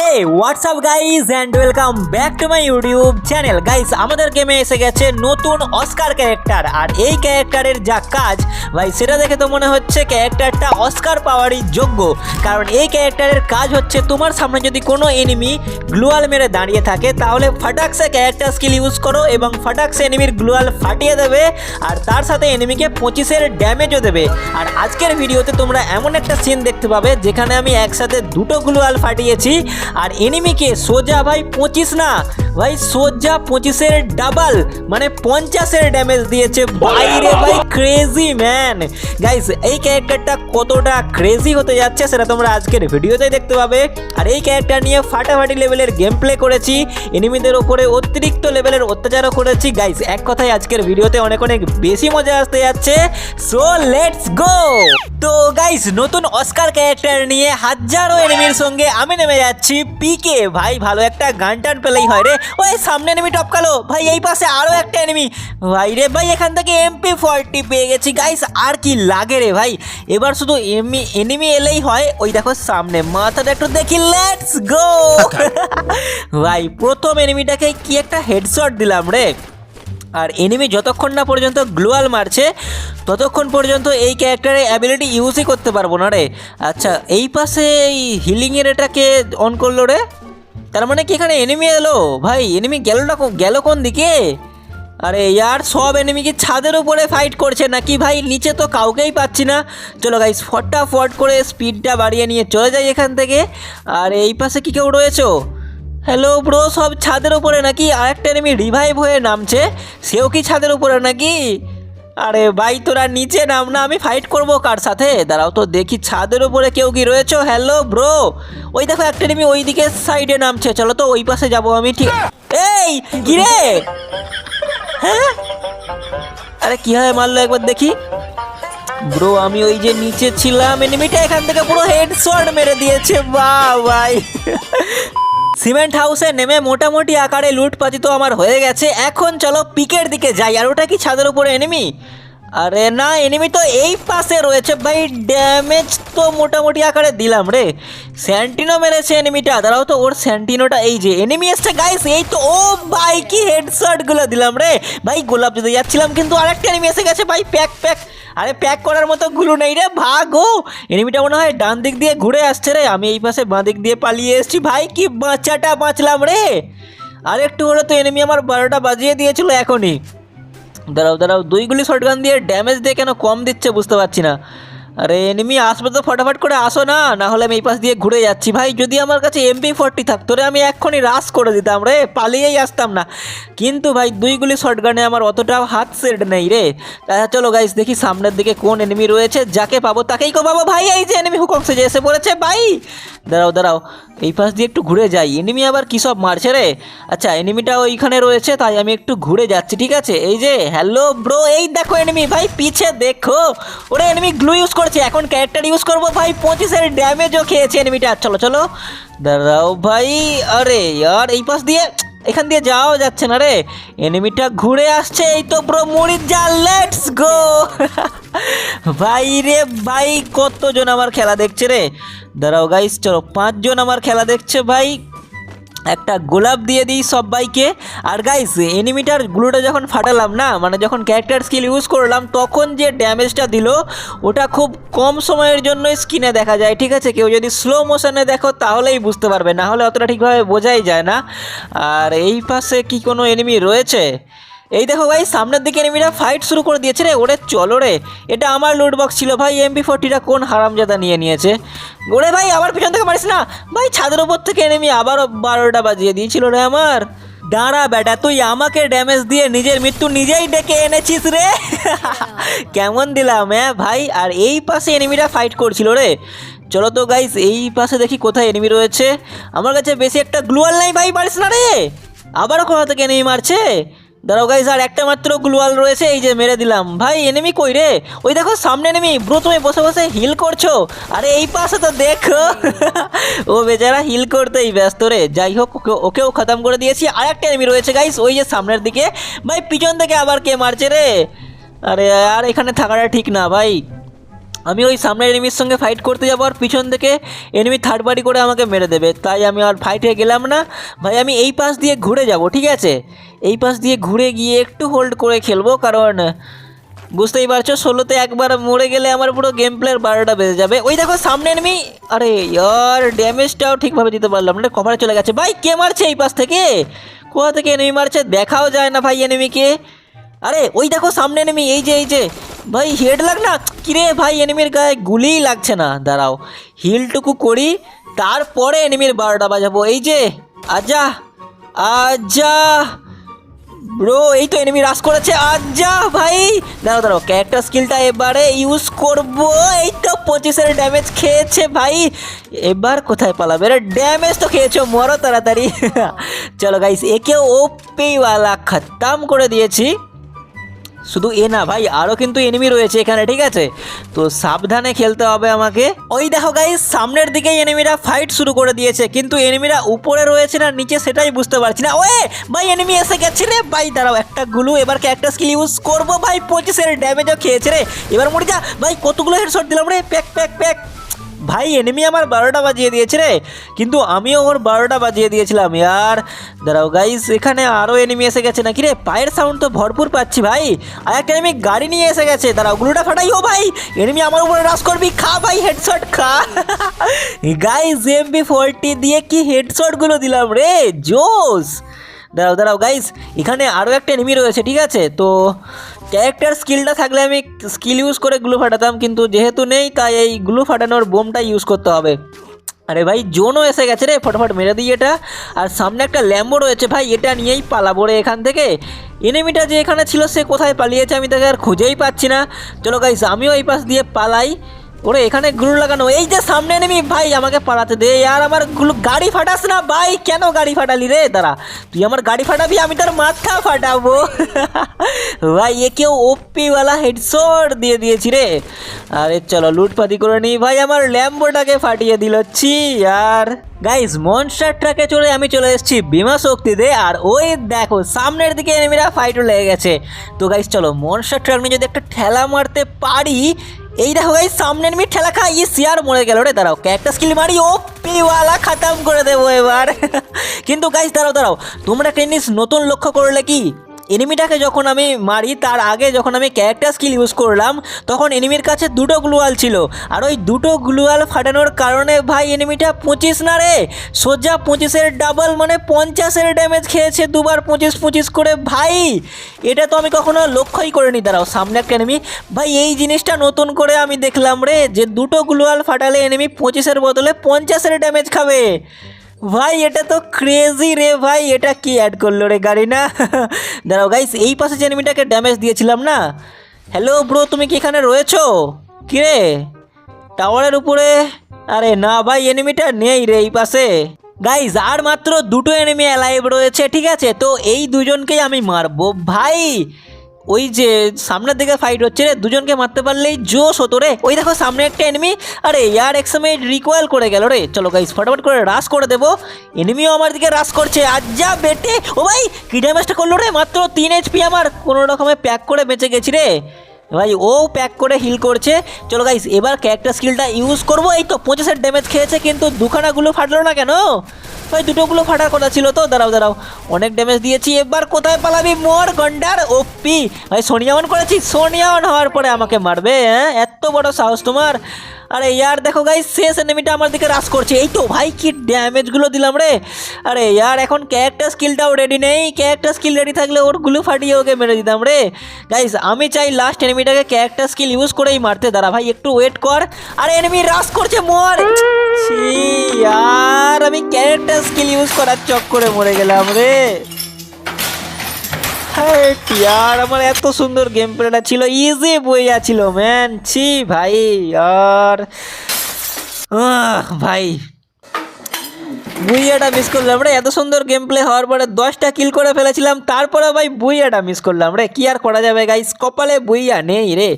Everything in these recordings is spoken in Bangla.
Hey WhatsApp guys and welcome back to my YouTube channel guys আমাদের গেমে এসে গেছে নতুন অস্কার ক্যারেক্টার আর এই ক্যারেক্টারের যা কাজ, ভাই, সেটা দেখে তো মনে হচ্ছে ক্যারেক্টারটা অস্কার পাওয়ারই যোগ্য। কারণ এই ক্যারেক্টারের কাজ হচ্ছে তোমার সামনে যদি কোনো এনিমি গ্লুয়াল মেরে দাঁড়িয়ে থাকে, তাহলে ফাটাক্সে ক্যারেক্টার স্কিল ইউজ করো এবং ফাটাক্সে এনিমির গ্লুয়াল ফাটিয়ে দেবে, আর তার সাথে এনিমিকে পঁচিশের ড্যামেজও দেবে। আর আজকের ভিডিওতে তোমরা এমন একটা সিন দেখতে পাবে, যেখানে আমি একসাথে দুটো গ্লুয়াল ফাটিয়েছি আর এনিমিকে সোজা ভাই পঁচিশ না। ভাই সোজা পঁচিশের ডাবল মানে পঞ্চাশের ড্যামেজ দিয়েছে। বাইরে ভাই ক্রেজি ম্যান গাইস এই ক্যারেক্টারটা কতটা ক্রেজি হতে যাচ্ছে সেটা তোমরা আজকের ভিডিওতেই দেখতে পাবে। আর এই ক্যারেক্টার নিয়ে ফাটাফাটি লেভেলের গেম প্লে করেছি এনিমিদের ওপরে অতিরিক্ত লেভেলের অত্যাচারও করেছি। গাইস এক কথায় আজকের ভিডিওতে অনেক অনেক বেশি মজা আসতে যাচ্ছে। সো লেটস গো তো গাইস নতুন অস্কার ক্যারেক্টার নিয়ে হাজারো এনিমির সঙ্গে আমি নেমে যাচ্ছি। পিকে ভাই ভালো একটা গান টান পেলেই হয় রে। ওই সামনে এনিমি টপকালো। ভাই এই পাশে আরও একটা এনিমি ভাই রে ভাই এখান থেকে এমপি ফর্টি পেয়ে গেছি। গাইস আর কি লাগে রে ভাই? এবার শুধু এমনি এনিমি এলেই হয়। ওই দেখো সামনে মাথাটা একটু দেখি। লেটস গো ভাই প্রথম এনিমিটাকে কি একটা হেডশট দিলাম রে? আর এনিমি যতক্ষণ না পর্যন্ত গ্লোয়াল মারছে, ততক্ষণ পর্যন্ত এই ক্যারেক্টারের অ্যাবিলিটি ইউজই করতে পারব না রে। আচ্ছা এই পাশে এই হিলিংয়ের এটাকে অন করল রে? তার মানে কি এখানে এনিমি এলো? ভাই এনিমি গেলটা গেল কোন দিকে? আরে ইয়ার, সব এনিমি কি ছাদের উপরে ফাইট করছে নাকি ভাই? নিচে তো কাউকেই পাচ্ছি না। চলো গাইস ফটাফট করে স্পিডটা বাড়িয়ে নিয়ে চলে যাই এখান থেকে। আর এই পাশে কি কেউ রয়েছো? হ্যালো ব্রো সব ছাদের উপরে নাকি আরেকটা এনিমি রিভাইভ হয়ে নামছে। সেও কি ছাদের উপরে নাকি? আরে ভাই, তোরা নিচে নাম না, আমি ফাইট করব কার সাথে? দাঁড়াও তো দেখি, ছাদের উপরে কেউ কি রয়েছে? হ্যালো ব্রো ওই দেখো একটা এনিমি ওই দিকে সাইডে নামছে। চলো তো ওই পাশে যাব আমি, ঠিক। এই, কি রে? হ্যাঁ? আরে কি হয় মারলো একবার দেখি। ব্রো আমি ওই যে নিচে ছিলাম এনিমিটা এখান থেকে পুরো হেডশট মেরে দিয়েছে। বাহ, ভাই। সিমেন্ট হাউসে নেমে মোটামুটি আকারে লুটপাতি তো আমার হয়ে গেছে। এখন চলো পিকের দিকে যাই, আর ওটা কি ছাদের উপরে এনিমি আরে না এনিমি তো এই পাশে রয়েছে। ভাই ড্যামেজ তো মোটামুটি আকারে দিলাম রে। স্যান্টিনো মেরেছে এনিমিটা দাঁড়াও তো, ওর স্যান্টিনোটা এই যে। এনিমি এসছে গাইস এই তো। ও ভাই, কি হেডশটগুলো দিলাম রে। ভাই, গোলাপ দিতে যাচ্ছিলাম, কিন্তু আরেকটা এনিমি এসে গেছে। ভাই প্যাক প্যাক আরে প্যাক করার মতো গুলো নেই রে, ভাগো এনিমিটা মনে হয় ডান দিক দিয়ে ঘুরে আসছে রে। আমি এই পাশে বাঁ দিক দিয়ে পালিয়ে এসেছি। ভাই, কি বাঁচাটা বাঁচলাম রে। আর একটু হলে তো এনিমি আমার বারোটা বাজিয়ে দিয়েছিল এখনই। দাঁড়াও দাঁড়াও, দুই গুলি শর্টগান দিয়ে ড্যামেজ দিয়ে কেন কম দিচ্ছে বুঝতে পারছি না। আরে এনিমি আসবে তো ফটাফট করে আসো না না হলে আমি এই পাশ দিয়ে ঘুরে যাচ্ছি। ভাই যদি আমার কাছে এমপি ফোরটি থাকতো রে আমি এক্ষুনি রাস করে দিতাম রে পালিয়েই আসতাম না। কিন্তু ভাই দুই গুলি শটগানে আমার অতটাও হাত সেট নেই রে। আচ্ছা, চলো গাইস দেখি সামনের দিকে কোন এনিমি রয়েছে যাকে পাবো তাকেই কো পাবো ভাই এই যে এনিমি হুকং সেজে এসে পড়েছে ভাই! দাঁড়াও দাঁড়াও এই পাশ দিয়ে একটু ঘুরে যাই। এনিমি আবার কী সব মারছে রে? আচ্ছা এনিমিটা ওইখানে রয়েছে তাই আমি একটু ঘুরে যাচ্ছি ঠিক আছে? এই যে হ্যালো ব্রো এই দেখো এনিমি ভাই পিছে দেখো। ওরে এনিমি গ্লু ইউজ করছে এখন ক্যারেক্টার ইউজ করব ভাই, পঁচিশের ড্যামেজও খেয়েছে এনিমিটা চলো চলো। দাঁড়াও ভাই, আরে আর এই পাশ দিয়ে, এখান দিয়ে যাওয়া যাচ্ছে না রে। এনিমিটা ঘুরে আসছে, এই তো ব্রো মুড়ির যা লেটস গো ভাই রে ভাই, কতজন আমার খেলা দেখছে রে? দাঁড়াও গাইস চলো, পাঁচজন আমার খেলা দেখছে ভাই। একটা গোলাপ দিয়ে দিই সবাইকে। আর গাইস এনিমিটার গ্লুটা যখন ফাটালাম না মানে যখন ক্যারেক্টার স্কিল ইউজ করলাম, তখন যে ড্যামেজটা দিল, ওটা খুব কম সময়ের জন্য স্ক্রিনে দেখা যায়, ঠিক আছে? কেউ যদি স্লো মোশনে দেখো, তাহলেই বুঝতে পারবে। না হলে অতটা ঠিকভাবে বোঝাই যায় না। আর এই পাশে কি কোনো এনিমি রয়েছে? এই দেখো ভাই সামনের দিকে এনিমিরা ফাইট শুরু করে দিয়েছে রে। ওরে চলো রে। এটা আমার লুট বক্স ছিল ভাই এমপি ফোরটিটা কোন হারামজাদা নিয়ে নিয়েছে? ওরে ভাই আবার পিছন থেকে মারিস না। ভাই ছাদের উপর থেকে এনেমি আবারও বারোটা বাজিয়ে দিয়েছিল রে আমার। দাঁড়া বেটা তুই আমাকে ড্যামেজ দিয়ে নিজের মৃত্যু নিজেই ডেকে এনেছিস রে। কেমন দিলাম হ্যাঁ ভাই? আর এই পাশে এনিমিরা ফাইট করছিল রে। চলো তো গাইস এই পাশে দেখি কোথায় এনিমি রয়েছে। আমার কাছে বেশি একটা গ্লুয়াল নাই ভাই পারিস না রে। আবারও কোথা থেকে এনিমি মারছে? দাঁড়াও গাইস আর একটা মাত্র গ্লুয়াল রয়েছে, এই যে মেরে দিলাম। ভাই এনিমি কই রে? ওই দেখো, সামনে এনিমি ব্রো তুমি বসে বসে হিল করছ। আরে এই পাশে তো দেখো। ও বেচারা হিল করতেই ব্যস্ত রে। যাই হোক, ওকে, ওকেও খতম করে দিয়েছি। আর একটা এনিমি রয়েছে গাইস ওই যে সামনের দিকে। ভাই, পিছন থেকে আবার কে মারছে রে? আরে, আর এখানে থাকাটা ঠিক না ভাই। আমি ওই সামনের এনিমির সঙ্গে ফাইট করতে যাব, আর পিছন থেকে এনিমি থার্ড পার্টি করে আমাকে মেরে দেবে। তাই আমি আর ফাইটে গেলাম না। ভাই, আমি এই পাশ দিয়ে ঘুরে যাব, ঠিক আছে? এই পাশ দিয়ে ঘুরে গিয়ে একটু হোল্ড করে খেলব, কারণ বুঝতেই পারছ ষোলোতে একবার মরে গেলে আমার পুরো গেম প্লের বারোটা বেজে যাবে। ওই দেখো সামনে এনিমি আরে ইয়ার ড্যামেজটাও ঠিকভাবে দিতে পারলাম না কভারে চলে গেছে। ভাই, কে মারছে এই পাশ থেকে? কোথা থেকে এনিমি মারছে? দেখাও যায় না ভাই এনিমিকে আরে, ওই দেখো সামনে এনিমি এই যে এই যে। ভাই হেড লাগ না? কিরে ভাই এনিমির গায়ে গুলিই লাগছে না? দাঁড়াও হিলটুকু করি, তারপরে এনিমির বারোটা বাজাবো। এই যে আজা আজা ব্রো এই তো এনিমি রাস করেছে। আজা ভাই। দাঁড়াও দাঁড়াও ক্যারেক্টার স্কিলটা এবারে ইউজ করব। এই তো পঁচিশের ড্যামেজ খেয়েছে ভাই। এবার কোথায় পালাবে? রে ড্যামেজ তো খেয়েছো, মরো তাড়াতাড়ি। চলো গাইস একেও ওপিওয়ালা খতম করে দিয়েছি। শুধু এ না ভাই আরও কিন্তু এনিমি রয়েছে এখানে, ঠিক আছে? তো সাবধানে খেলতে হবে আমাকে। ওই দেখো গাই সামনের দিকে এনিমিরা ফাইট শুরু করে দিয়েছে, কিন্তু এনিমিরা উপরে রয়েছে না, নিচে সেটাই বুঝতে পারছি না। ওয়ে, ভাই এনিমি এসে গেছে রে। ভাই, দাঁড়াও, একটা গুলু, এবার একটা স্কিল ইউজ করব? ভাই, পঁচিশের ড্যামেজও খেয়েছে রে। এবার মরে যা। ভাই, কতগুলো হেডশট দিলাম রে? প্যাক প্যাক প্যাক ভাই এনিমি আমার বারোটা বাজিয়ে দিয়েছে রে। কিন্তু আমিও ওর বারোটা বাজিয়ে দিয়েছিলাম, ইয়ার। দাঁড়াও গাইস এখানে আরও এনিমি এসে গেছে নাকি রে? পায়ের সাউন্ড তো ভরপুর পাচ্ছি ভাই। আর একটা এনিমি গাড়ি নিয়ে এসে গেছে? দাঁড়াও, গুলোটা ফাটাই। ও ভাই এনিমি আমার উপরে রাস করবি, খা ভাই হেডশট খা। গাইস এমবি ফোরটি দিয়ে কি হেডশটগুলো দিলাম রে? জোস দাঁড়াও দাঁড়াও গাইস এখানে আরও একটা এনিমি রয়েছে, ঠিক আছে? তো ক্যারেক্টার স্কিলটা থাকলে আমি স্কিল ইউজ করে গ্লু ফাটাতাম, কিন্তু যেহেতু নেই, তাই এই গ্লু ফাটানোর বোমটা ইউজ করতে হবে। আরে ভাই, জোনও এসে গেছে রে, ফটোফট মেরে দিই এটা। আর সামনে একটা ল্যাম্বো রয়েছে ভাই, এটা নিয়েই পালাবো রে এখান থেকে। এনিমিটা যে এখানে ছিল, সে কোথায় পালিয়েছে আমি তাকে আর খুঁজেই পাচ্ছি না। চলো গাইস আমিও এই পাশ দিয়ে পালাই। ওরে এখানে গ্লু লাগানো। এই যে সামনে নেমি ভাই, আমাকে পালাতে দে। আর আমার গ্লু গাড়ি ফাটাস না, ভাই। কেন গাড়ি ফাটালি রে? দাঁড়া। তুই আমার গাড়ি ফাটাবি, আমি তোর মাথা ফাটাবো। ভাই, এ কেউ ওপিওয়ালা হেডশট দিয়ে দিয়েছি রে। আরে চলো, লুটপাতি করে নি ভাই, আমার ল্যাম্বোটাকে ফাটিয়ে দিল। ছি, আর গাইস মনস্টার ট্রাকে চড়ে আমি চলে এসেছি বিমা শক্তিতে। আর ওই দেখো, সামনের দিকে এনিমিরা ফাইটও লেগে গেছে। তো গাইস চলো মনস্টার ট্রাক নিয়ে যদি একটা ঠেলা মারতে পারি এই দেখো এই সামনের মিট ঠেলা খা ই সিয়ার মরে গেল রে, দাঁড়াও, একটা স্কিল মারি, ও পিওয়ালা, খতম করে দেবো এবার। কিন্তু গাইস দাঁড়াও দাঁড়াও, তোমরা একটা নতুন লক্ষ্য করলে কি? এনিমিটাকে যখন আমি মারি, তার আগে যখন আমি ক্যারেক্টার স্কিল ইউজ করলাম, তখন এনিমির কাছে দুটো গ্লুয়াল ছিল। আর ওই দুটো গ্লুয়াল ফাটানোর কারণে ভাই এনিমিটা পঁচিশ না রে, সোজা পঁচিশের ডাবল মানে পঞ্চাশের ড্যামেজ খেয়েছে, দুবার পঁচিশ পঁচিশ করে। ভাই, এটা তো আমি কখনো লক্ষ্যই করিনি। দাঁড়াও, সামনে একটা এনিমি ভাই, এই জিনিসটা নতুন করে আমি দেখলাম রে, যে দুটো গ্লুয়াল ফাটালে এনিমি পঁচিশের বদলে পঞ্চাশের ড্যামেজ খাবে। ভাই, এটা তো ক্রেজি রে ভাই। এটা কি অ্যাড করল রে গাড়ি না? দাঁড়াও গাইস এই পাশে যে এনিমিটাকে ড্যামেজ দিয়েছিলাম না? হ্যালো ব্রো তুমি কি এখানে রয়েছো? কি রে? টাওয়ারের উপরে? আরে না ভাই এনিমিটা নেই রে এই পাশে। গাইজ আর মাত্র দুটো এনিমি অ্যালাইভ রয়েছে, ঠিক আছে? তো এই দুজনকেই আমি মারবো। ভাই ওই যে সামনের দিকে ফাইট হচ্ছে রে, দুজনকে মারতে পারলেই জোশ হতো রে। ওই দেখো সামনে একটা এনিমি আরে ইয়ার এক সময় রিকোয়েল করে গেল রে। চলো গাইস ফটাফট করে রাশ করে দেবো। এনিমিও আমার দিকে রাশ করছে আজ যা বেটে, ও ভাই, কি ড্যামেজটা করল রে? মাত্র তিন এইচপি আমার কোনো রকমে প্যাক করে বেঁচে গেছি রে। ভাই, ও প্যাক করে হিল করছে। চলো গাইস এবার ক্যারেক্টার স্কিলটা ইউজ করব। এই তো পঁচিশের ড্যামেজ খেয়েছে, কিন্তু দুখানাগুলো ফাটলো না কেন? ভাই, দুটোগুলো ফাটার কথা ছিল তো। দাঁড়াও দাঁড়াও। অনেক ড্যামেজ দিয়েছি। এবার কোথায় পালাবি? মোর, গন্ডার ওপি ভাই সোনিয়া অন করেছি। সোনিয়া অন হওয়ার পরে আমাকে মারবে হ্যাঁ? এত বড় সাহস তোমার। আরে ইয়ার, দেখো গাই শেষ এনিমিটা আমার দিকে রাস করছে। এই তো ভাই, কি ড্যামেজগুলো দিলাম রে। আরে ইয়ার, এখন ক্যারেক্টার স্কিলটাও রেডি নেই। ক্যারেক্টার স্কিল রেডি থাকলে ওরগুলো ফাটিয়ে ওকে মেরে দিতাম রে। গাইস আমি চাই লাস্ট এনিমিটাকে ক্যারেক্টার স্কিল ইউজ করেই মারতে। দাঁড়া ভাই, একটু ওয়েট কর। আরে এনিমি রাস করছে, মর! আর আমি ক্যারেক্টার স্কিল ইউজ করার চক করে মরে গেলাম রে। ইয়ার আমার এত সুন্দর গেম প্লেটা ছিল। ইজি বইয়া ছিল ম্যান ছি ভাই, আর ভাই। বুইয়াটা মিস করলাম রে। এত সুন্দর গেম প্লে হওয়ার পরে দশটা কিল করে ফেলেছিলাম তারপরে ভাই বুইয়াটা মিস করলাম রে। কি আর করা যাবে গাইস কপালে বুইয়া নেই রে।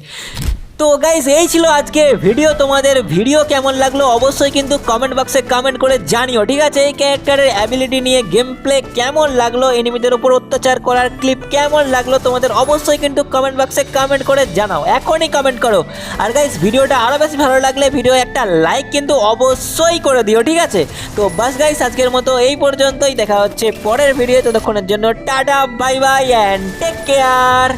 তো গাইস এই ছিল আজকে ভিডিও তোমাদের ভিডিও কেমন লাগল অবশ্যই কিন্তু কমেন্ট বক্সে কমেন্ট করে জানিও, ঠিক আছে? এই ক্যারেক্টারের অ্যাবিলিটি নিয়ে গেম প্লে কেমন লাগল এনিমিদের উপর অত্যাচার করার ক্লিপ কেমন লাগল তোমাদের অবশ্যই কিন্তু কমেন্ট বক্সে কমেন্ট করে জানাও, এখনই কমেন্ট করো। আর গাইস ভিডিওটা আরও বেশি ভালো লাগলে ভিডিও একটা লাইক কিন্তু অবশ্যই করে দিও, ঠিক আছে? তো বাস গাইস আজকের মতো এই পর্যন্তই, দেখা হচ্ছে পরের ভিডিও ততক্ষণের জন্য tata bye bye and take care